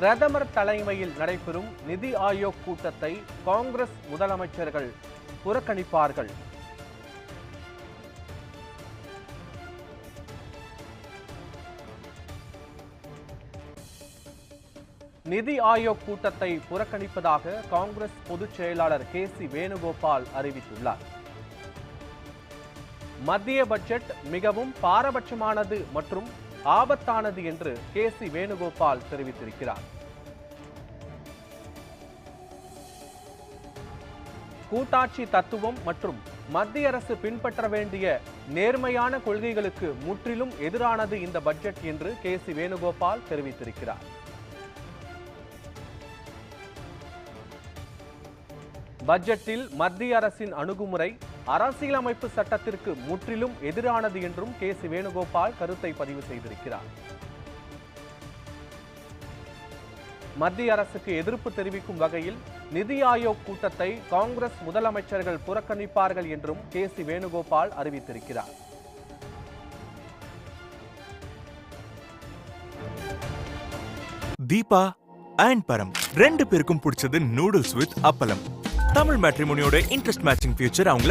பிரதமர் தலைமையில் நடைபெறும் நிதி ஆயோக் கூட்டத்தை காங்கிரஸ் முதலமைச்சர்கள் புறக்கணிப்பார்கள். நிதி ஆயோக் கூட்டத்தை புறக்கணிப்பதாக காங்கிரஸ் பொதுச் செயலாளர் கே சி வேணுகோபால் அறிவித்துள்ளார். மத்திய பட்ஜெட் மிகவும் பாரபட்சமானது மற்றும் ஆபத்தானது என்று கே சி வேணுகோபால் தெரிவித்திருக்கிறார். கூட்டாட்சி தத்துவம் மற்றும் மத்திய அரசு பின்பற்ற வேண்டிய நேர்மையான கொள்கைகளுக்கு முற்றிலும் எதிரானது இந்த பட்ஜெட் என்று கே சி வேணுகோபால் தெரிவித்திருக்கிறார். பட்ஜெட்டில் மத்திய அரசின் அணுகுமுறை அரசியலமைப்பு சட்டத்திற்கு முற்றிலும் எதிரானது என்றும் கே சி வேணுகோபால் கருத்தை பதிவு செய்திருக்கிறார். மத்திய அரசுக்கு எதிர்ப்பு தெரிவிக்கும் வகையில் நிதி ஆயோக் கூட்டத்தை காங்கிரஸ் முதலமைச்சர்கள் புறக்கணிப்பார்கள் என்றும் கே சி வேணுகோபால் அறிவித்திருக்கிறார். தீபா அண்ட் பரம் ரெண்டு பேருக்கும் பிடிச்சது நூடுல்ஸ் வித் அப்பளம். தமிழ் மேட்ரிமோனியோட இன்ட்ரெஸ்ட் மேட்சிங் ஃபியூச்சர் அவங்கள